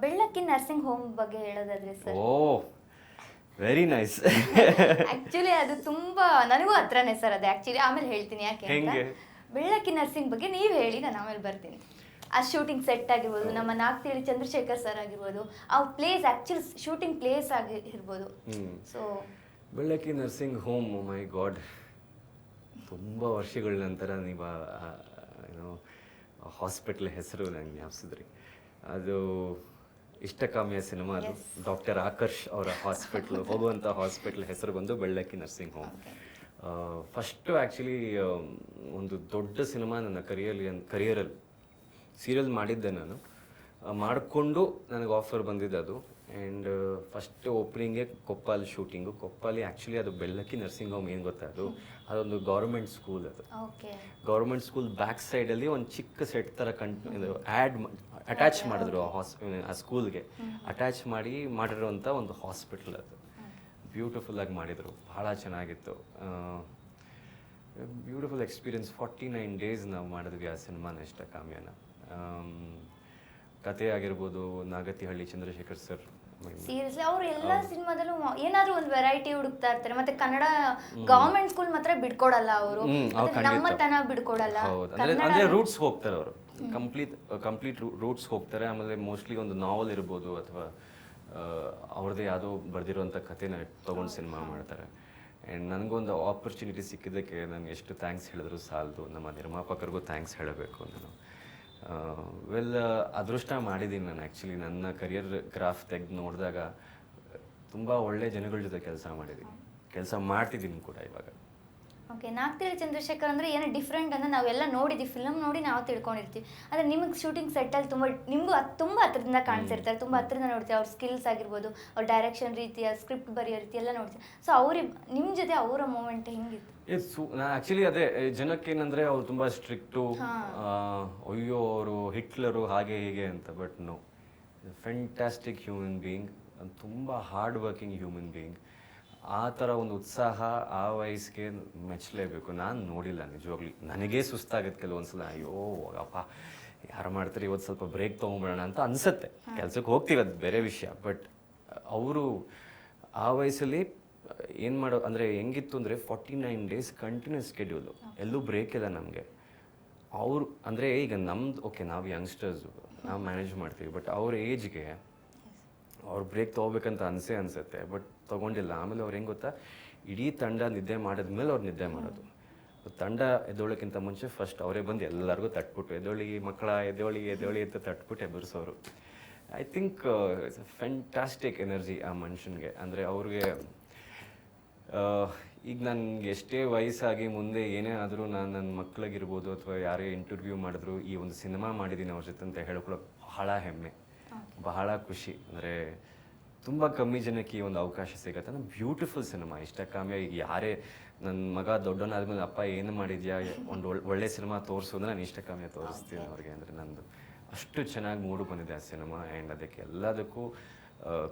ಬೆಳ್ಳಕ್ಕಿ nursing home ಬಗ್ಗೆ ಹೇಳೋದಾದ್ರೆ sir oh very nice actually ಅದು ತುಂಬಾ ನನಗೂ ಹತ್ರನೇ ಸರ್ ಅದು ಆಕ್ಚುಲಿ ಆಮೇಲೆ ಹೇಳ್ತೀನಿ ಯಾಕೆ ಅಂತ. ಹೆಂಗೆ? ಬೆಳ್ಳಕ್ಕಿ ನರ್ಸಿಂಗ್ ಬಗ್ಗೆ ನೀವು ಹೇಳಿ ನಾನು ಆಮೇಲೆ ಬರ್ತೀನಿ. ಆ ಶೂಟಿಂಗ್ ಸೆಟ್ ಆಗಿರ್ಬೋದು ನಮ್ಮ ನಾಗ್ತಿಳಿ ಚಂದ್ರಶೇಖರ್ ಸರ್ ಆಗಿರ್ಬೋದು ಆ ಪ್ಲೇಸ್ ಆಕ್ಚುಲಿ ಶೂಟಿಂಗ್ ಪ್ಲೇಸ್ ಆಗಿರ್ಬೋದು ಹ್ಮ್. So Bellakki nursing home my god ತುಂಬ ವರ್ಷಗಳ ನಂತರ ನೀವು ಏನೋ ಹಾಸ್ಪಿಟ್ಲ್ ಹೆಸರು ನಂಗೆ ಜ್ಞಾಪಿಸಿದ್ರಿ. ಅದು ಇಷ್ಟಕಾಮಿಯ ಸಿನಿಮಾ ಅದು. ಡಾಕ್ಟರ್ ಆಕರ್ಷ್ ಅವರ ಹಾಸ್ಪಿಟ್ಲ್ ಹೋಗುವಂಥ ಹಾಸ್ಪಿಟ್ಲ್ ಹೆಸರು ಬಂದು Bellakki nursing home first actually ಒಂದು ದೊಡ್ಡ ಸಿನಿಮಾ ನನ್ನ ಕರಿಯಲ್ಲಿ ಕರಿಯರಲ್ಲಿ ಸೀರಿಯಲ್ ಮಾಡಿದ್ದೆ ನಾನು. ಮಾಡಿಕೊಂಡು ನನಗೆ ಆಫರ್ ಬಂದಿದ್ದು ಅದು. ಆ್ಯಂಡ್ ಫಸ್ಟ್ ಓಪನಿಂಗೇ ಕೊಪ್ಪಲ್ ಶೂಟಿಂಗು ಕೊಪ್ಪಲ್ಲಿ ಆ್ಯಕ್ಚುಲಿ ಅದು ಬೆಳ್ಳಕ್ಕಿ ನರ್ಸಿಂಗ್ ಹೋಮ್ ಏನು ಗೊತ್ತಾ ಅದು? ಅದೊಂದು ಗೌರ್ಮೆಂಟ್ ಸ್ಕೂಲ್ ಅದು. ಗೌರ್ಮೆಂಟ್ ಸ್ಕೂಲ್ ಬ್ಯಾಕ್ ಸೈಡಲ್ಲಿ ಒಂದು ಚಿಕ್ಕ ಸೆಟ್ ಥರ ಕಂ ಇದು ಆ್ಯಡ್ ಅಟ್ಯಾಚ್ ಮಾಡಿದ್ರು ಆ ಹಾಸ್ ಆ ಸ್ಕೂಲ್ಗೆ ಅಟ್ಯಾಚ್ ಮಾಡಿ ಮಾಡಿರುವಂಥ ಒಂದು ಹಾಸ್ಪಿಟಲ್ ಅದು. ಬ್ಯೂಟಿಫುಲ್ ಆಗಿ ಮಾಡಿದರು. ಭಾಳ ಚೆನ್ನಾಗಿತ್ತು. Beautiful experience forty nine days ನಾವು ಮಾಡಿದ್ವಿ ಆ ಸಿನಿಮಾನ ಇಷ್ಟ ಕಾಮ್ಯನ ಕತೆ ಆಗಿರ್ಬೋದು ನಾಗತಿಹಳ್ಳಿ ಚಂದ್ರಶೇಖರ್ ಸರ್ ಸೀರಿಯಸ್ಲಿ ಅವ್ರು ಎಲ್ಲ ಸಿನಿಮಾದಲ್ಲೂ ಏನಾದ್ರೂ ಒಂದು ವೆರೈಟಿ ಹುಡುಕ್ತಾ ಇರ್ತಾರೆ. ಮತ್ತೆ ಕನ್ನಡ ಗವರ್ಮೆಂಟ್ ಸ್ಕೂಲ್ ಮಾತ್ರ ಬಿಡ್ಕೊಡಲ್ಲ ಅವರು. ನಮ್ಮತನ ಬಿಡ್ಕೊಡಲ್ಲ ಅಂದ್ರೆ ಅಂದ್ರೆ ರೂಟ್ಸ್ ಹೋಗ್ತಾರೆ ಅವರು. ಕಂಪ್ಲೀಟ್ ಕಂಪ್ಲೀಟ್ ರೂಟ್ಸ್ ಹೋಗ್ತಾರೆ. ಆಮೇಲೆ ಮೋಸ್ಟ್ಲಿ ಒಂದು ನಾವೆಲ್ ಇರ್ಬೋದು ಅಥವಾ ಅವ್ರದ್ದೇ ಯಾವುದೋ ಬರೆದಿರುವಂಥ ಕಥೆನ ತೊಗೊಂಡು ಸಿನಿಮಾ ಮಾಡ್ತಾರೆ. ಆ್ಯಂಡ್ ನನಗೊಂದು ಆಪರ್ಚುನಿಟಿ ಸಿಕ್ಕಿದ್ದಕ್ಕೆ ನನಗೆ ಎಷ್ಟು ಥ್ಯಾಂಕ್ಸ್ ಹೇಳಿದ್ರು ಸಾಲದು. ನಮ್ಮ ನಿರ್ಮಾಪಕರಿಗೂ ಥ್ಯಾಂಕ್ಸ್ ಹೇಳಬೇಕು ನಾನು. ವೆಲ್ ಅದೃಷ್ಟ ಮಾಡಿದ್ದೀನಿ ನಾನು ಆ್ಯಕ್ಚುಲಿ ನನ್ನ ಕರಿಯರ್ ಗ್ರಾಫ್ ತೆಗೆದು ನೋಡಿದಾಗ, ತುಂಬ ಒಳ್ಳೆ ಜನಗಳ ಜೊತೆ ಕೆಲಸ ಮಾಡಿದ್ದೀನಿ ಕೆಲಸ ಮಾಡ್ತಿದ್ದೀನಿ ಕೂಡ ಇವಾಗ. ಓಕೆ ನಾಗ್ತಿಳಿ ಚಂದ್ರಶೇಖರ್ ಅಂದರೆ ಏನೋ ಡಿಫ್ರೆಂಟ್ ಅಂದರೆ ನಾವೆಲ್ಲ ನೋಡಿದ್ದೀವಿ ಫಿಲಮ್ ನೋಡಿ ನಾವು ತಿಳ್ಕೊಂಡಿರ್ತೀವಿ. ಆದರೆ ನಿಮಗೆ ಶೂಟಿಂಗ್ ಸೆಟ್ಟಲ್ಲಿ ತುಂಬ ನಿಮಗೂ ಅದು ತುಂಬ ಹತ್ರದಿಂದ ಕಾಣಿಸಿರ್ತಾರೆ. ತುಂಬ ಹತ್ರದಿಂದ ನೋಡ್ತೀವಿ. ಅವ್ರ ಸ್ಕಿಲ್ಸ್ ಆಗಿರ್ಬೋದು ಅವ್ರ ಡೈರೆಕ್ಷನ್ ರೀತಿಯ ಸ್ಕ್ರಿಪ್ಟ್ ಬರೆಯೋ ರೀತಿ ಎಲ್ಲ ನೋಡ್ತೀವಿ. ಸೊ ಅವ್ರಿಗೆ ನಿಮ್ಮ ಜೊತೆ ಅವರ ಮೂಮೆಂಟ್ ಹೆಂಗಿತ್ತು? ಎಸ್ ಸು ಆ್ಯಕ್ಚುಲಿ ಅದೇ ಜನಕ್ಕೇನಂದರೆ ಜನಕ್ಕೆ ಏನಂದ್ರೆ ಅವ್ರು ತುಂಬ ಸ್ಟ್ರಿಕ್ಟು ಅಯ್ಯೋ ಅವರು ಹಿಟ್ಲರು ಹಾಗೆ ಹೀಗೆ ಅಂತ. But no fantastic human being ತುಂಬ ಹಾರ್ಡ್ ವರ್ಕಿಂಗ್ ಹ್ಯೂಮನ್ ಬೀಯಿಂಗ್ ಆ ಥರ ಒಂದು ಉತ್ಸಾಹ ಆ ವಯಸ್ಸಿಗೆ ಮೆಚ್ಚಲೇಬೇಕು. ನಾನು ನೋಡಿಲ್ಲ ನಿಜವಾಗ್ಲಿ. ನನಗೇ ಸುಸ್ತಾಗತ್ತೆ ಕೆಲವೊಂದ್ಸಲ. ಅಯ್ಯೋ ಅಪ್ಪ ಯಾರು ಮಾಡ್ತಾರೆ? ಇವತ್ತು ಸ್ವಲ್ಪ ಬ್ರೇಕ್ ತೊಗೊಂಬಿಡೋಣ ಅಂತ ಅನ್ಸುತ್ತೆ. ಕೆಲಸಕ್ಕೆ ಹೋಗ್ತೀವಿ ಅದು ಬೇರೆ ವಿಷಯ. ಬಟ್ ಅವರು ಆ ವಯಸ್ಸಲ್ಲಿ ಏನು ಮಾಡೋ ಅಂದರೆ ಹೆಂಗಿತ್ತು ಅಂದರೆ forty nine days continuous schedule ಎಲ್ಲೂ ಬ್ರೇಕ್ ಇಲ್ಲ ನಮಗೆ. ಅವರು ಅಂದರೆ ಈಗ ನಮ್ದು ಓಕೆ ನಾವು ಯಂಗ್ಸ್ಟರ್ಸು ನಾವು ಮ್ಯಾನೇಜ್ ಮಾಡ್ತೀವಿ. ಬಟ್ ಅವ್ರ ಏಜ್ಗೆ ಅವ್ರು ಬ್ರೇಕ್ ತೊಗೋಬೇಕಂತ ಅನಿಸೇ ಅನಿಸುತ್ತೆ. ಬಟ್ ತೊಗೊಂಡಿಲ್ಲ. ಆಮೇಲೆ ಅವ್ರು ಹೆಂಗೆ ಗೊತ್ತಾ? ಇಡೀ ತಂಡ ನಿದ್ದೆ ಮಾಡಿದ್ಮೇಲೆ ಅವ್ರು ನಿದ್ದೆ ಮಾಡೋದು. ತಂಡ ಎದ್ದೋಳಕ್ಕಿಂತ ಮುಂಚೆ ಫಸ್ಟ್ ಅವರೇ ಬಂದು ಎಲ್ಲರಿಗೂ ತಟ್ಬಿಟ್ಟು ಎದ್ದೋಳಿ ಮಕ್ಕಳ ಎದ್ದೋಳಿ ಎದ್ದೋಳಿ ಅಂತ ತಟ್ಬಿಟ್ಟು ಎದುರಿಸೋರು I think it's a fantastic energy ಆ ಮನುಷ್ಯನಿಗೆ. ಅಂದರೆ ಅವ್ರಿಗೆ ಈಗ ನನಗೆ ಎಷ್ಟೇ ವಯಸ್ಸಾಗಿ ಮುಂದೆ ಏನೇ ಆದರೂ ನಾನು ನನ್ನ ಮಕ್ಕಳಿಗಿರ್ಬೋದು ಅಥವಾ ಯಾರೇ ಇಂಟರ್ವ್ಯೂ ಮಾಡಿದ್ರು ಈ ಒಂದು ಸಿನಿಮಾ ಮಾಡಿದ್ದೀನಿ ಅವ್ರ ಜೊತೆ ಅಂತ ಹೇಳ್ಕೊಳ್ಳೋಕೆ ಬಹಳ ಹೆಮ್ಮೆ. ಬಹಳ ಖುಷಿ. ಅಂದರೆ ತುಂಬ ಕಮ್ಮಿ ಜನಕ್ಕೆ ಈ ಒಂದು ಅವಕಾಶ ಸಿಗುತ್ತೆ. ಅಂದರೆ ಬ್ಯೂಟಿಫುಲ್ ಸಿನಿಮಾ. ಇಷ್ಟ ಕಾಮ್ಯ ಈಗ ಯಾರೇ ನನ್ನ ಮಗ ದೊಡ್ಡವನಾದ್ಮೇಲೆ ಅಪ್ಪ ಏನು ಮಾಡಿದ್ಯಾ ಒಂದು ಒಳ್- ಒಳ್ಳೆ ಸಿನಿಮಾ ತೋರಿಸು ಅಂದ್ರೆ ನಾನು ಇಷ್ಟ ಕಾಮ್ಯ ತೋರಿಸ್ತೀನಿ ಅವ್ರಿಗೆ ಅಂದರೆ ನಂದು. ಅಷ್ಟು ಚೆನ್ನಾಗಿ ಮೂಡು ಬಂದಿದೆ ಆ ಸಿನಿಮಾ ಆ್ಯಂಡ್ ಅದಕ್ಕೆ ಎಲ್ಲದಕ್ಕೂ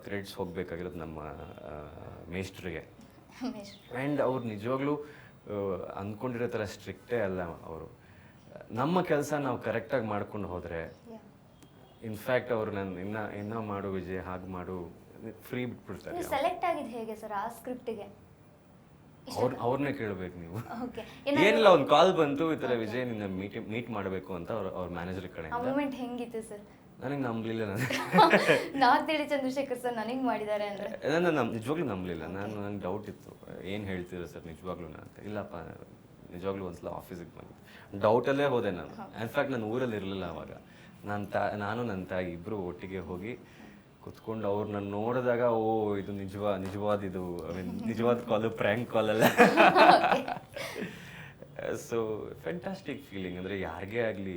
ಕ್ರೆಡಿಟ್ಸ್ ಹೋಗಬೇಕಾಗಿರೋದು ನಮ್ಮ ಮೇಸ್ಟ್ರಿಗೆ ಆ್ಯಂಡ್ ಅವ್ರು ನಿಜವಾಗ್ಲೂ ಅಂದ್ಕೊಂಡಿರೋ ಥರ ಸ್ಟ್ರಿಕ್ಟೇ ಅಲ್ಲ ಅವರು. ನಮ್ಮ ಕೆಲಸ ನಾವು ಕರೆಕ್ಟಾಗಿ ಮಾಡ್ಕೊಂಡು ಹೋದರೆ ಇನ್ಫ್ಯಾಕ್ಟ್ ಅವರು ನನ್ನ ಇನ್ನ ಇನ್ನೂ ಮಾಡು ವಿಜಯ್ ಹಾಗೆ ಮಾಡು ಫ್ರೀ ಬಿಟ್ಬಿಡ್ತಾರೆ ನೀವು ಸೆಲೆಕ್ಟ್ ಆಗಿದ್ ಹೇಗೆ ಸರ್ ಆ ಸ್ಕ್ರಿಪ್ಟಿಗೆ ಅವ್ರ ಅವ್ರನ್ನೇ ಕೇಳಬೇಕು ನೀವು. ಓಕೆ ಏನಿಲ್ಲ ಒಂದು ಕಾಲ್ ಬಂತು ಈ ಥರ ವಿಜಯ್ ನಿನ್ನ ಮೀಟ್ ಮೀಟ್ ಮಾಡಬೇಕು ಅಂತ ಅವ್ರ ಅವ್ರ ಮ್ಯಾನೇಜರ್ ಆ ಕಡೆಯಿಂದ ಮೂಮೆಂಟ್ ಹೆಂಗಿತ್ತು ಸರ್ ನನಗೆ ನಂಬಲಿಲ್ಲ ನಾನು. ಹೇಳಿ ಚಂದ್ರಶೇಖರ್ ಸರ್ ನನಗೆ ಮಾಡಿದ್ದಾರೆ ಅಂದರೆ. ನಾನು ನಮ್ ನಿಜವಾಗ್ಲೂ ನಂಬಲಿಲ್ಲ. ನಾನು ನಂಗೆ ಡೌಟ್ ಇತ್ತು. ಏನು ಹೇಳ್ತೀರಾ ಸರ್ ನಿಜವಾಗ್ಲೂ ಅಂತ. ಇಲ್ಲಪ್ಪ ನಿಜವಾಗ್ಲೂ ಒಂದ್ಸಲ ಆಫೀಸಿಗೆ ಬಂದು ಡೌಟಲ್ಲೇ ಹೋದೆ ನಾನು. ಇನ್ಫ್ಯಾಕ್ಟ್ ನಾನು ಊರಲ್ಲಿ ಇರಲಿಲ್ಲ ಅವಾಗ. ನನ್ನ ತಾ ನಾನು ನನ್ನ ತಾಯಿ ಇಬ್ಬರು ಒಟ್ಟಿಗೆ ಹೋಗಿ ಕುತ್ಕೊಂಡು ಅವ್ರನ್ನ ನೋಡಿದಾಗ ಓ ಇದು ನಿಜವಾ ನಿಜವಾದ ಇದು ಐ ಮೀನ್ ನಿಜವಾದ ಕಾಲು ಪ್ರ್ಯಾಂಕ್ ಕಾಲ್ ಅಲ್ಲ ಸೊ ಫೆಂಟಾಸ್ಟಿಕ್ ಫೀಲಿಂಗ್ ಅಂದರೆ ಯಾರಿಗೇ ಆಗಲಿ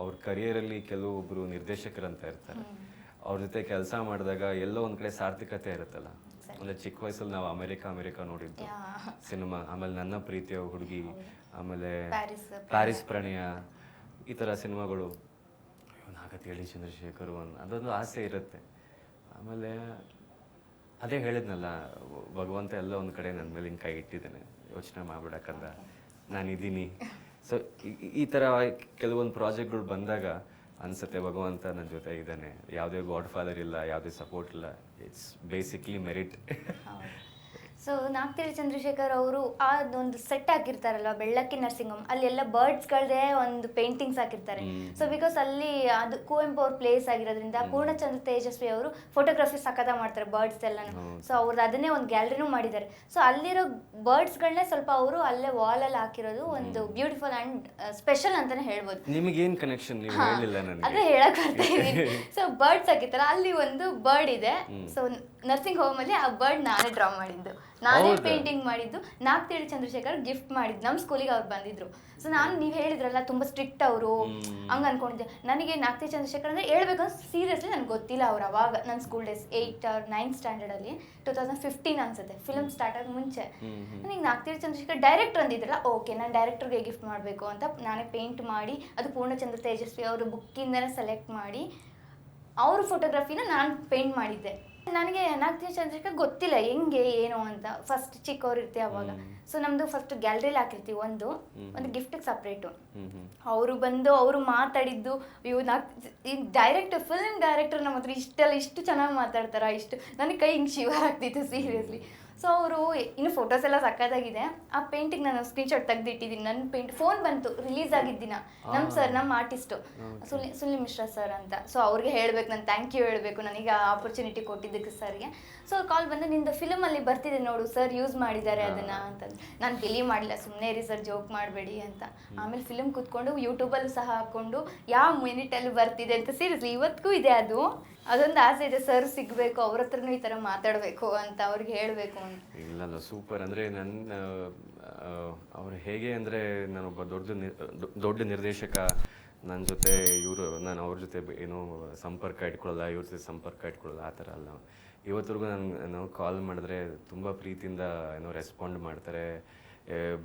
ಅವ್ರ ಕರಿಯರಲ್ಲಿ ಕೆಲವೊಬ್ಬರು ನಿರ್ದೇಶಕರಂತ ಇರ್ತಾರೆ. ಅವ್ರ ಜೊತೆ ಕೆಲಸ ಮಾಡಿದಾಗ ಎಲ್ಲೋ ಒಂದು ಕಡೆ ಸಾರ್ಥಕತೆ ಇರುತ್ತಲ್ಲ. ಅಂದರೆ ಚಿಕ್ಕ ವಯಸ್ಸಲ್ಲಿ ನಾವು ಅಮೆರಿಕ ಅಮೆರಿಕ ನೋಡಿದ್ದು. ಸಿನಿಮಾ ಆಮೇಲೆ ನನ್ನ ಪ್ರೀತಿಯ ಹುಡುಗಿ ಆಮೇಲೆ ಪ್ಯಾರಿಸ್ ಪ್ರಣಯ. ಈ ಥರ ಸಿನಿಮಾಗಳು. ಹೇಳಿ ಚಂದ್ರಶೇಖರ್ ಒಂದು ಅದೊಂದು ಆಸೆ ಇರುತ್ತೆ. ಆಮೇಲೆ ಅದೇ ಹೇಳಿದ್ನಲ್ಲ, ಭಗವಂತ ಎಲ್ಲ ಒಂದು ಕಡೆ ನನ್ನ ಮೇಲೆ ಹಿಂಗೆ ಕೈ ಇಟ್ಟಿದ್ದಾನೆ. ಯೋಚನೆ ಮಾಡ್ಬಿಡಕ್ಕಂದ ನಾನಿದ್ದೀನಿ ಸೊ ಈ ಥರ ಕೆಲವೊಂದು ಪ್ರಾಜೆಕ್ಟ್ಗಳು ಬಂದಾಗ ಅನ್ಸುತ್ತೆ ಭಗವಂತ ನನ್ನ ಜೊತೆ ಇದ್ದಾನೆ. ಯಾವುದೇ ಗಾಡ್ ಫಾದರ್ ಇಲ್ಲ, ಯಾವುದೇ ಸಪೋರ್ಟ್ ಇಲ್ಲ. It's basically merit so Nagathihalli Chandrashekar ಅವರು ಆ ಒಂದು ಸೆಟ್ ಹಾಕಿರ್ತಾರಲ್ವ ಬೆಳ್ಳಕ್ಕಿ ನರ್ಸಿಂಗ್? ಅಲ್ಲಿ ಎಲ್ಲ ಬರ್ಡ್ಸ್ಗಳದೇ ಒಂದು ಪೇಂಟಿಂಗ್ಸ್ ಹಾಕಿರ್ತಾರೆ. ಹ್ಮ್. ಸೊ ಬಿಕಾಸ್ ಅಲ್ಲಿ ಅದು ಕುವೆಂಪು ಅವ್ರ ಪ್ಲೇಸ್ ಆಗಿರೋದ್ರಿಂದ ಪೂರ್ಣಚಂದ್ರ ತೇಜಸ್ವಿ ಅವರು ಫೋಟೋಗ್ರಫಿ ಸಖತ ಮಾಡ್ತಾರೆ ಬರ್ಡ್ಸ್ ಎಲ್ಲಾನು. ಸೊ ಅವ್ರದ್ದು ಅದನ್ನೇ ಒಂದು ಗ್ಯಾಲರಿನೂ ಮಾಡಿದ್ದಾರೆ. ಸೊ ಅಲ್ಲಿರೋ ಬರ್ಡ್ಸ್ಗಳನ್ನೇ ಸ್ವಲ್ಪ ಅವರು ಅಲ್ಲೇ ವಾಲ್ ಅಲ್ಲಿ ಹಾಕಿರೋದು ಒಂದು ಬ್ಯೂಟಿಫುಲ್ ಅಂಡ್ ಸ್ಪೆಷಲ್ ಅಂತಾನೆ ಹೇಳ್ಬೋದು. ನಿಮಗೇನು ಕನೆಕ್ಷನ್ ಅದೇ ಹೇಳಕ್ ಬರ್ತಾ ಇದೀನಿ ಸೊ ಬರ್ಡ್ಸ್ ಹಾಕಿರ್ತಾರೆ ಅಲ್ಲಿ ಒಂದು ಬರ್ಡ್ ಇದೆ. ಸೊ ನರ್ಸಿಂಗ್ ಹೋಮಲ್ಲಿ ಅಲ್ಲಿ ಆ ಬರ್ಡ್ ನಾನೇ ಡ್ರಾ ಮಾಡಿದ್ದು. ನಾನೇ ಪೇಂಟಿಂಗ್ ಮಾಡಿದ್ದು ನಾಗ್ತೇಳಿ ಚಂದ್ರಶೇಖರ್ ಗಿಫ್ಟ್ ಮಾಡಿದ್ದು. ನಮ್ಮ ಸ್ಕೂಲಿಗೆ ಅವ್ರು ಬಂದಿದ್ರು. ಸೊ ನಾನು ನೀವು ಹೇಳಿದ್ರಲ್ಲ ತುಂಬಾ ಸ್ಟ್ರಿಕ್ಟ್ ಅವರು. ಹಂಗೆ ಅನ್ಕೊಂಡಿದ್ದೆ. ನನಗೆ ನಾಗ್ತೇಳಿ ಚಂದ್ರಶೇಖರ್ ಅಂದ್ರೆ ಹೇಳ್ಬೇಕು ಸೀರಿಯಸ್ಲಿ ನನಗೆ ಗೊತ್ತಿಲ್ಲ ಅವ್ರು ಅವಾಗ. ನನ್ನ school days eight or nine standard ಅಲ್ಲಿ ಟೂ ತೌಸಂಡ್ ಫಿಫ್ಟೀನ್ ಅನ್ಸುತ್ತೆ. ಫಿಲ್ಮ್ ಸ್ಟಾರ್ಟ್ ಆಗಿ ಮುಂಚೆ. ನನಗೆ ನಾಗ್ತೇಳಿ ಚಂದ್ರಶೇಖರ್ ಡೈರೆಕ್ಟರ್ ಅಂದಿದ್ರಲ್ಲ ಓಕೆ ನಾನು ಡೈರೆಕ್ಟರ್ಗೆ ಗಿಫ್ಟ್ ಮಾಡಬೇಕು ಅಂತ ನಾನೇ ಪೇಂಟ್ ಮಾಡಿ ಅದು ಪೂರ್ಣಚಂದ್ರ ತೇಜಸ್ವಿ ಅವರು ಬುಕ್ಕಿಂದನೇ ಸೆಲೆಕ್ಟ್ ಮಾಡಿ ಅವ್ರ ಫೋಟೋಗ್ರಫಿನ ನಾನು ಪೇಂಟ್ ಮಾಡಿದ್ದೆ. ನನಗೆ ನಾಗ್ತಿಳಿ ಚಂದ್ರಿಕ ಗೊತ್ತಿಲ್ಲ ಹೆಂಗೆ ಏನು ಅಂತ. ಫಸ್ಟ್ ಚಿಕ್ಕವ್ರು ಇರ್ತೀವಿ ಅವಾಗ. ಸೊ ನಮ್ದು ಫಸ್ಟ್ ಗ್ಯಾಲರಿಲಿ ಹಾಕಿರ್ತೀವಿ ಒಂದು. ಒಂದು ಗಿಫ್ಟಿಗೆ ಸಪ್ರೇಟು ಅವರು ಬಂದು ಅವರು ಮಾತಾಡಿದ್ದು ಇವ್ ಡೈರೆಕ್ಟರ್ ಫಿಲ್ಮ್ ಡೈರೆಕ್ಟರ್ ನಮ್ಮ ಹತ್ರ ಇಷ್ಟೆಲ್ಲ ಇಷ್ಟು ಚೆನ್ನಾಗಿ ಮಾತಾಡ್ತಾರ ಇಷ್ಟು. ನನಗೆ ಕೈ ಹಿಂಗೆ ಶಿವರ್ ಆಗ್ತಿತ್ತು ಸೀರಿಯಸ್ಲಿ ಸೊ ಅವರು ಇನ್ನು ಫೋಟೋಸ್ ಎಲ್ಲ ಸಕ್ಕತ್ತಾಗಿದೆ ಆ ಪೇಂಟಿಂಗ್ ನಾನು ಸ್ಕ್ರೀನ್ಶಾಟ್ ತೆಗೆದಿಟ್ಟಿದ್ದೀನಿ ನನ್ನ ಪೇಂಟ್ ಫೋನ್ ಬಂತು ರಿಲೀಸ್ ಆಗಿದ್ದಿನ ನಮ್ಮ ಸರ್ ನಮ್ಮ ಆರ್ಟಿಸ್ಟು ಸುನಿ ಸುನಿಲ್ ಮಿಶ್ರಾ ಸರ್ ಅಂತ. ಸೊ ಅವ್ರಿಗೆ ಹೇಳಬೇಕು ನಾನು ಥ್ಯಾಂಕ್ ಯು ಹೇಳಬೇಕು. ನನಗೆ ಆ ಆಪರ್ಚುನಿಟಿ ಕೊಟ್ಟಿದ್ದಕ್ಕೆ ಸರ್ಗೆ ಸೊ ಕಾಲ್ ಬಂದು ನಿಂದು ಫಿಲಮಲ್ಲಿ ಬರ್ತಿದೆ ನೋಡು ಸರ್ ಯೂಸ್ ಮಾಡಿದ್ದಾರೆ ಅದನ್ನ ಅಂತಂದು. ನಾನು ಬಿಲೀವ್ ಮಾಡಿಲ್ಲ ಸುಮ್ಮನೆ ರೀ ಸರ್ ಜೋಕ್ ಮಾಡಬೇಡಿ ಅಂತ. ಆಮೇಲೆ ಫಿಲಮ್ ಕೂತ್ಕೊಂಡು ಯೂಟ್ಯೂಬಲ್ಲಿ ಸಹ ಹಾಕ್ಕೊಂಡು ಯಾವ ಮಿನಿಟಲ್ಲಿ ಬರ್ತಿದೆ ಅಂತ ಸೀರಿಯಸ್ಲಿ ಇವತ್ತಿಗೂ ಇದೆ ಅದು. ಅದೊಂದು ಆಸೆ ಇದೆ ಸರ್ ಸಿಗಬೇಕು ಅವ್ರ ಹತ್ರನೂ ಈ ಥರ ಮಾತಾಡಬೇಕು ಅಂತ ಅವ್ರಿಗೆ ಹೇಳಬೇಕು ಇಲ್ಲ ಸೂಪರ್ ಅಂದರೆ ನನ್ನ ಅವ್ರು ಹೇಗೆ ಅಂದರೆ ನಾನೊಬ್ಬ ದೊಡ್ಡ ದೊಡ್ಡ ನಿರ್ದೇಶಕ. ನನ್ನ ಜೊತೆ ಇವರು ನಾನು ಅವ್ರ ಜೊತೆ ಏನು ಸಂಪರ್ಕ ಇಟ್ಕೊಳ್ಳಲ್ಲ ಇವ್ರ ಜೊತೆ ಸಂಪರ್ಕ ಇಟ್ಕೊಳ್ಳಲ್ಲ ಆ ಥರ ಅಲ್ಲ. ಇವತ್ತರೆಗೂ ನಾನು ನಾವು ಕಾಲ್ ಮಾಡಿದ್ರೆ ತುಂಬ ಪ್ರೀತಿಯಿಂದ ಏನೋ ರೆಸ್ಪಾಂಡ್ ಮಾಡ್ತಾರೆ.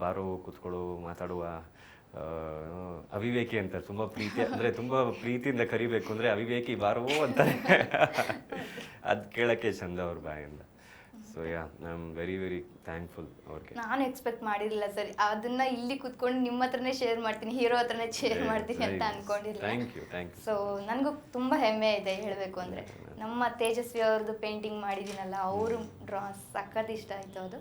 ಬಾರೋ ಕೂತ್ಕೊಳ್ಳು ಮಾತಾಡುವ ಅವಿವೇಕಿ ಅಂತಾರೆ. ತುಂಬ ಪ್ರೀತಿ ಅಂದರೆ ತುಂಬ ಪ್ರೀತಿಯಿಂದ ಕರಿಬೇಕು. ಅಂದರೆ ಅವಿವೇಕಿ ಬಾರೋ ಅಂತಾರೆ. ಅದು ಕೇಳೋಕ್ಕೆ ಚಂದ ಅವ್ರ ಬಾಯಿಂದ. So yeah I am very very thankful ಅವ್ರಿಗೆ. ನಾನು ಎಕ್ಸ್ಪೆಕ್ಟ್ ಮಾಡಿರಲಿಲ್ಲ ಸರ್ ಅದನ್ನ ಇಲ್ಲಿ ಕೂತ್ಕೊಂಡು ನಿಮ್ಮ ಹತ್ರನೇ ಶೇರ್ ಮಾಡ್ತೀನಿ ಹೀರೋ ಹತ್ರನೇ ಶೇರ್ ಮಾಡ್ತೀನಿ ಅಂತ ಅನ್ಕೊಂಡಿರಲಿಲ್ಲ. Thank you thank you so ನನಗೂ ತುಂಬ ಹೆಮ್ಮೆ ಇದೆ ಹೇಳಬೇಕು ಅಂದರೆ. ನಮ್ಮ ತೇಜಸ್ವಿ ಅವ್ರದ್ದು ಪೇಂಟಿಂಗ್ ಮಾಡಿದ್ದೀನಲ್ಲ ಅವರು ಡ್ರಾ ಸಖತ್ ಇಷ್ಟ ಆಯಿತು ಅದು.